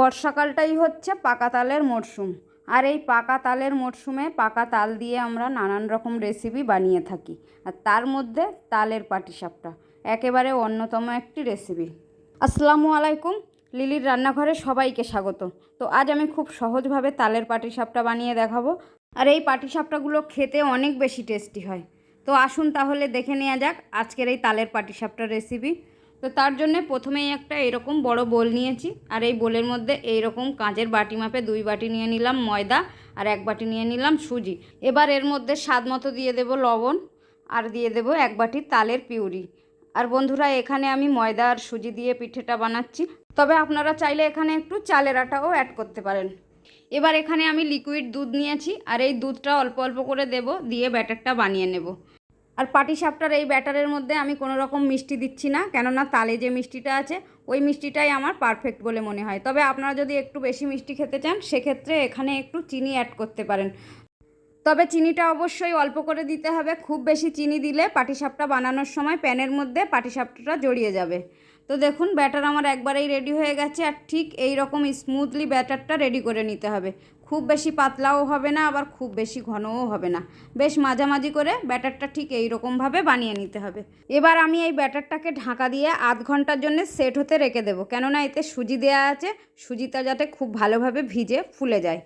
বর্ষাকালটাই হচ্ছে পাকা তালের মরশুম। আর এই পাকা তালের মরশুমে পাকা তাল দিয়ে আমরা নানান রকম রেসিপি বানিয়ে থাকি। আর তার মধ্যে তালের পাটিসাপটা একেবারে অন্যতম একটি রেসিপি আসসালামু আলাইকুম, লিলির রান্নাঘরে সবাইকে স্বাগত। তো আজ আমি খুব সহজভাবে তালের পাটিসাপটা বানিয়ে দেখাবো। আর এই পাটিসাপটাগুলো খেতে অনেক বেশি টেস্টি হয়। তো আসুন তাহলে দেখে নেওয়া যাক আজকের এই তালের পাটিসাপটা রেসিপি তো তার জন্য প্রথমেই একটা এরকম বড় বোল নিয়েছি। আর এই বোলের মধ্যে এইরকম কাঁচের বাটি মাপে দুই বাটি নিয়ে নিলাম ময়দা আর এক বাটি নিয়ে নিলাম সুজি। এবার এর মধ্যে স্বাদ মতো দিয়ে দেব লবণ আর দিয়ে দেব এক বাটি তালের পিউরি। আর বন্ধুরা, এখানে আমি ময়দা আর সুজি দিয়ে পিঠেটা বানাচ্ছি। তবে আপনারা চাইলে এখানে একটু চালের আটাও অ্যাড করতে পারেন। এবার এখানে আমি লিকুইড দুধ নিয়েছি। আর এই দুধটা অল্প অল্প করে দেব, দিয়ে ব্যাটারটা বানিয়ে নেব। আর পাটিসাপটার এই ব্যাটারের মধ্যে আমি কোনো রকম মিষ্টি দিচ্ছি না, কেননা তালে যে মিষ্টিটা আছে, ওই মিষ্টিটাই আমার পারফেক্ট বলে মনে হয়। তবে আপনারা যদি একটু বেশি মিষ্টি খেতে চান, সেক্ষেত্রে এখানে একটু চিনি অ্যাড করতে পারেন। তবে চিনিটা অবশ্যই অল্প করে দিতে হবে, খুব বেশি চিনি দিলে পাটিসাপটা বানানোর সময় প্যানের মধ্যে পাটিসাপটাটা জড়িয়ে যাবে। তো দেখুন, ব্যাটার আমার একবারেই রেডি হয়ে গেছে, আর ঠিক এই রকম স্মুথলি ব্যাটারটা রেডি করে নিতে হবে। খুব বেশি পাতলাও হবে না, আবার খুব বেশি ঘনও হবে না। বেশ মাঝামাঝি করে ব্যাটারটা ঠিক এই রকমভাবে বানিয়ে নিতে হবে। এবার আমি এই ব্যাটারটাকে ঢাকা দিয়ে আধ ঘণ্টার জন্য সেট হতে রেখে দেবো। কেননা এতে সুজি দেওয়া আছে, সুজিটা যাতে খুব ভালোভাবে ভিজে ফুলে যায়।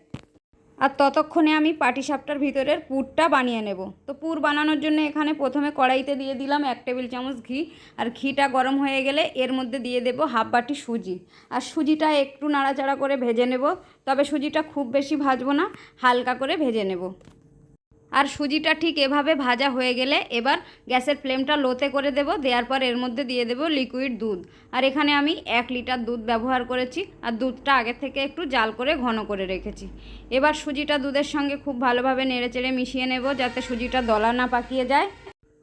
আর ততক্ষণে আমি পাটিসাপটার ভিতরের পুরটা বানিয়ে নেব। তো পুর বানানোর জন্য এখানে প্রথমে কড়াইতে দিয়ে দিলাম এক টেবিল চামচ ঘি। আর ঘিটা গরম হয়ে গেলে এর মধ্যে দিয়ে দেব হাফ বাটি সুজি। আর সুজিটা একটু নাড়াচাড়া করে ভেজে নেব, তবে সুজিটা খুব বেশি ভাজবো না, হালকা করে ভেজে নেব। আর সুজিটা ঠিক এভাবে ভাজা হয়ে গেলে এবার গ্যাসের ফ্লেমটা লোতে করে দেব, দেওয়ার পর এর মধ্যে দিয়ে দেব লিকুইড দুধ। আর এখানে আমি এক লিটার দুধ ব্যবহার করেছি, আর দুধটা আগে থেকে একটু জাল করে ঘন করে রেখেছি। এবার সুজিটা দুধের সঙ্গে খুব ভালোভাবে নেড়েচেড়ে মিশিয়ে নেব, যাতে সুজিটা দলা না পাকিয়ে যায়।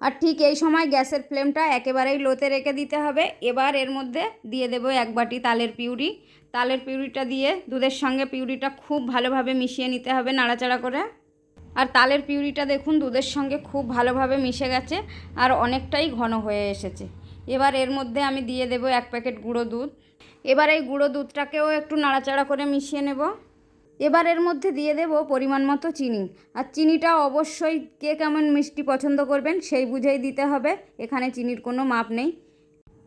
আর ঠিক এই সময় গ্যাসের ফ্লেমটা একেবারেই লোতে রেখে দিতে হবে। এবার এর মধ্যে দিয়ে দেব এক বাটি তালের পিউরি। তালের পিউরিটা দিয়ে দুধের সঙ্গে পিউরিটা খুব ভালোভাবে মিশিয়ে নিতে হবে নাড়াচাড়া করে। আর তালের পিউরিটা দেখুন, দুধের সঙ্গে খুব ভালোভাবে মিশে গেছে আর অনেকটাই ঘন হয়ে এসেছে। এবার এর মধ্যে আমি দিয়ে দেব এক প্যাকেট গুঁড়ো দুধ। এবার এই গুঁড়ো দুধটাকেও একটু নাড়াচাড়া করে মিশিয়ে নেব। এবার এর মধ্যে দিয়ে দেব পরিমাণ মতো চিনি। আর চিনিটা অবশ্যই কে কেমন মিষ্টি পছন্দ করবেন সেই বুঝেই দিতে হবে, এখানে চিনির কোনো মাপ নেই।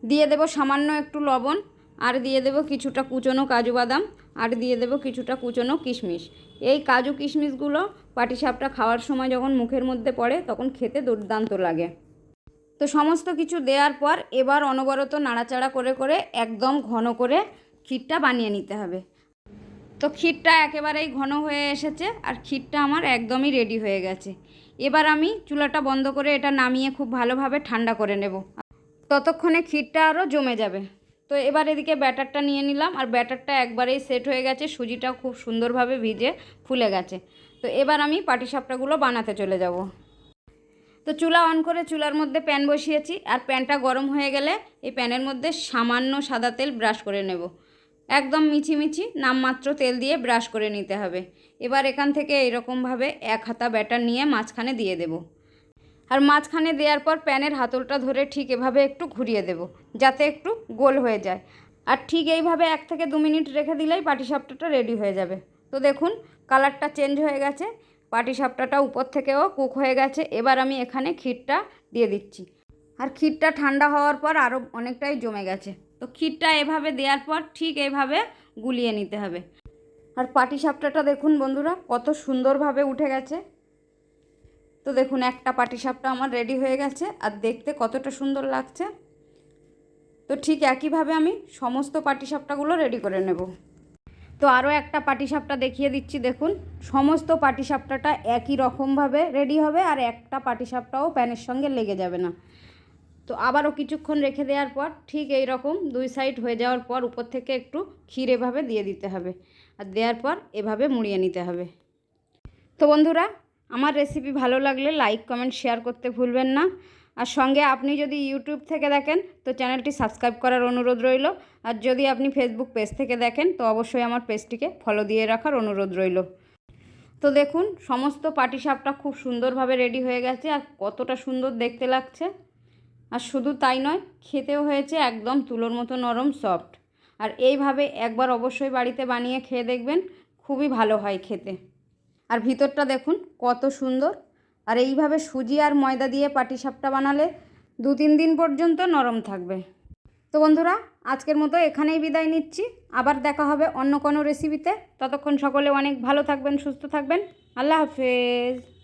দিয়ে দেব সামান্য একটু লবণ আর দিয়ে দেব কিছুটা কুচনো কাজু বাদাম। আর দিয়ে দেব কিছুটা কুচনো কিশমিশ। এই কাজু কিশমিশগুলো পাটিসাপটা খাওয়ার সময় যখন মুখের মধ্যে পড়ে, তখন খেতে দুর্দান্ত লাগে। তো সমস্ত কিছু দেওয়ার পর এবার অনবরত নাড়াচাড়া করে করে একদম ঘন করে ক্ষীরটা বানিয়ে নিতে হবে। তো ক্ষীরটা একেবারেই ঘন হয়ে এসেছে আর ক্ষীরটা আমার একদমই রেডি হয়ে গেছে। এবার আমি চুলাটা বন্ধ করে এটা নামিয়ে খুব ভালোভাবে ঠান্ডা করে নেব। ততক্ষণে ক্ষীরটা আরও জমে যাবে। তো এবার এদিকে ব্যাটারটা নিয়ে নিলাম আর ব্যাটারটা একবারেই সেট হয়ে গেছে, সুজিটাও খুব সুন্দরভাবে ভিজে ফুলে গেছে। তো এবার আমি পাটিসাপটাগুলো বানাতে চলে যাব। তো চুলা অন করে চুলার মধ্যে প্যান বসিয়েছি আর প্যানটা গরম হয়ে গেলে এই প্যানের মধ্যে সামান্য সাদা তেল ব্রাশ করে নেব। একদম মিছিমিছি নামমাত্র তেল দিয়ে ব্রাশ করে নিতে হবে। এবার এখান থেকে এইরকমভাবে এক হাতা ব্যাটার নিয়ে মাঝখানে দিয়ে দেব। আর মাঝখানে দেওয়ার পর প্যানের হাতলটা ধরে ঠিক এভাবে একটু ঘুরিয়ে দেব, যাতে একটু গোল হয়ে যায়। আর ঠিক এইভাবে এক থেকে দু মিনিট রেখে দিলেই পাটিসাপটাটা রেডি হয়ে যাবে। তো দেখুন, কালারটা চেঞ্জ হয়ে গেছে, পাটিসাপটাটা উপর থেকেও কুক হয়ে গেছে। এবার আমি এখানে ক্ষীরটা দিয়ে দিচ্ছি। আর ক্ষীরটা ঠান্ডা হওয়ার পর আরও অনেকটাই জমে গেছে। তো ক্ষীরটা এভাবে দেওয়ার পর ঠিক এইভাবে গুলিয়ে নিতে হবে। আর পাটিসাপটাটা দেখুন বন্ধুরা, কত সুন্দরভাবে উঠে গেছে। তো দেখুন, একটা পাটিসাপটা আমার রেডি হয়ে গেছে আর দেখতে কতটা সুন্দর লাগছে। তো ঠিক একইভাবে আমি সমস্ত পাটিসাপটাগুলো রেডি করে নেব। তো আরও একটা পাটিসাপটা দেখিয়ে দিচ্ছি, দেখুন। সমস্ত পাটিসাপটাটা একই রকমভাবে রেডি হবে আর একটা পাটিসাপটাও প্যানের সঙ্গে লেগে যাবে না। তো আবারও কিছুক্ষণ রেখে দেওয়ার পর ঠিক এই রকম দুই সাইড হয়ে যাওয়ার পর উপর থেকে একটু ক্ষীর এভাবে দিয়ে দিতে হবে। আর দেওয়ার পর এভাবে মুড়িয়ে নিতে হবে। তো বন্ধুরা আমার রেসিপি ভালো লাগলে লাইক কমেন্ট শেয়ার করতে ভুলবেন না। আর সঙ্গে আপনি যদি ইউটিউব থেকে দেখেন, তো চ্যানেলটি সাবস্ক্রাইব করার অনুরোধ রইল। আর যদি আপনি ফেসবুক পেজ থেকে দেখেন, তো অবশ্যই আমার পেজটিকে ফলো দিয়ে রাখার অনুরোধ রইল। তো দেখুন, সমস্ত পাটিসাপটা খুব সুন্দরভাবে রেডি হয়ে গেছে, আর কতটা সুন্দর দেখতে লাগছে। আর শুধু তাই নয়, খেতেও হয়েছে একদম তুলোর মতো নরম সফট আর এইভাবে একবার অবশ্যই বাড়িতে বানিয়ে খেয়ে দেখবেন, খুবই ভালো হয় খেতে। আর ভিতরটা দেখুন, কত সুন্দর। আর এইভাবে সুজি আর ময়দা দিয়ে পাটিসাপটা বানালে দু তিন দিন পর্যন্ত নরম থাকবে। তো বন্ধুরা, আজকের মতো এখানেই বিদায় নিচ্ছি। আবার দেখা হবে অন্য কোনো রেসিপিতে ততক্ষণ সকলে অনেক ভালো থাকবেন, সুস্থ থাকবেন। আল্লাহ হাফেজ।